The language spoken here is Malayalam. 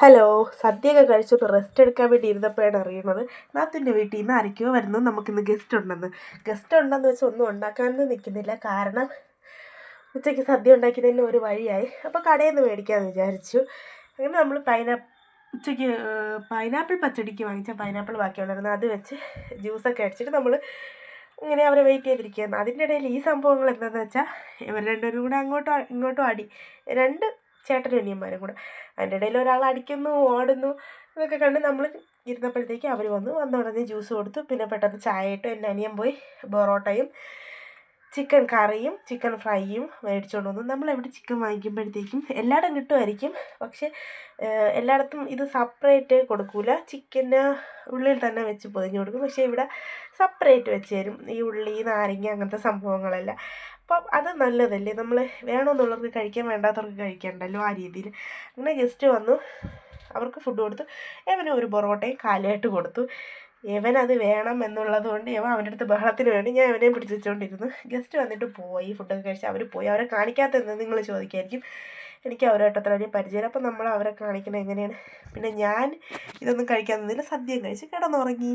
ഹലോ സദ്യയൊക്കെ കഴിച്ചിട്ട് റെസ്റ്റ് എടുക്കാൻ വേണ്ടി ഇരുന്നപ്പോഴാണ് അറിയുന്നത് നാത്തിന്റെ വീട്ടിൽ നിന്ന് ആരൊക്കെയോ വരുന്നു നമുക്കിന്ന് ഗസ്റ്റ് ഉണ്ടെന്ന്. ഗസ്റ്റ് ഉണ്ടെന്ന് വെച്ചാൽ ഒന്നും ഉണ്ടാക്കാനൊന്നും നിൽക്കുന്നില്ല. കാരണം ഉച്ചയ്ക്ക് സദ്യ ഉണ്ടാക്കിയതിന് ഒരു വഴിയായി. അപ്പോൾ കടയിൽ നിന്ന് മേടിക്കാമെന്ന് വിചാരിച്ചു. അങ്ങനെ നമ്മൾ പൈനാ ഉച്ചയ്ക്ക് പൈനാപ്പിൾ പച്ചടിക്ക് വാങ്ങിച്ച പൈനാപ്പിൾ ബാക്കിയുണ്ടായിരുന്നു. അത് വെച്ച് ജ്യൂസൊക്കെ അടിച്ചിട്ട് നമ്മൾ ഇങ്ങനെ അവരെ വെയിറ്റ് ചെയ്തിരിക്കുകയായിരുന്നു. അതിന്റെ ഇടയിൽ ഈ സംഭവങ്ങൾ എന്താണെന്ന് വെച്ചാൽ ഇവർ രണ്ടുപേരും കൂടെ അങ്ങോട്ടോ ഇങ്ങോട്ടോ അടി. രണ്ട് ചേട്ടനും അനിയന്മാരും കൂടെ. അതിന്റെ ഇടയിൽ ഒരാൾ അടിക്കുന്നു ഓടുന്നു ഇതൊക്കെ കണ്ട് നമ്മൾ ഇരുന്നപ്പോഴത്തേക്ക് അവർ വന്നു വന്ന ഉടനെ ജ്യൂസ് കൊടുത്തു. പിന്നെ പെട്ടെന്ന് ചായ ഇട്ടു എന്റെ അനിയൻ പോയി പൊറോട്ടയും ചിക്കൻ കറിയും ചിക്കൻ ഫ്രൈയും മേടിച്ചുകൊണ്ട് വന്നു. നമ്മളെവിടെ ചിക്കൻ വാങ്ങിക്കുമ്പോഴത്തേക്കും എല്ലായിടം കിട്ടുമായിരിക്കും. പക്ഷെ എല്ലായിടത്തും ഇത് സപ്പറേറ്റ് കൊടുക്കില്ല ചിക്കന് ഉള്ളിൽ തന്നെ വെച്ച് പൊതിഞ്ഞ് കൊടുക്കും. പക്ഷേ ഇവിടെ സപ്പറേറ്റ് വെച്ച് തരും. ഈ ഉള്ളി നാരങ്ങ അങ്ങനത്തെ സംഭവങ്ങളെല്ലാം. അപ്പം അത് നല്ലതല്ലേ? നമ്മൾ വേണമെന്നുള്ളവർക്ക് കഴിക്കാൻ വേണ്ടാത്തവർക്ക് കഴിക്കണ്ടല്ലോ ആ രീതിയിൽ. അങ്ങനെ ഗസ്റ്റ് വന്നു. അവർക്ക് ഫുഡ് കൊടുത്തു. ഇവന് ഒരു പൊറോട്ടയും കാലായിട്ട് കൊടുത്തു. എവൻ അത് വേണം എന്നുള്ളത് കൊണ്ട് ഇവൻ അവന്റെ അടുത്ത് ബഹളത്തിന് വേണ്ടി ഞാൻ ഇവനെയും പിടിച്ച് വെച്ചുകൊണ്ടിരുന്നു ഗസ്റ്റ് വന്നിട്ട് പോയി ഫുഡൊക്കെ കഴിച്ച് അവർ പോയി. അവരെ കാണിക്കാത്തതെന്ന് നിങ്ങൾ ചോദിക്കായിരിക്കും. എനിക്ക് അവരായിട്ട് അത്ര വലിയ പരിചയം അപ്പം നമ്മൾ അവരെ കാണിക്കുന്നത് എങ്ങനെയാണ്? പിന്നെ ഞാൻ ഇതൊന്നും കഴിക്കാൻ നിന്നില്ല. സദ്യയും കഴിച്ച് കിടന്നുറങ്ങി.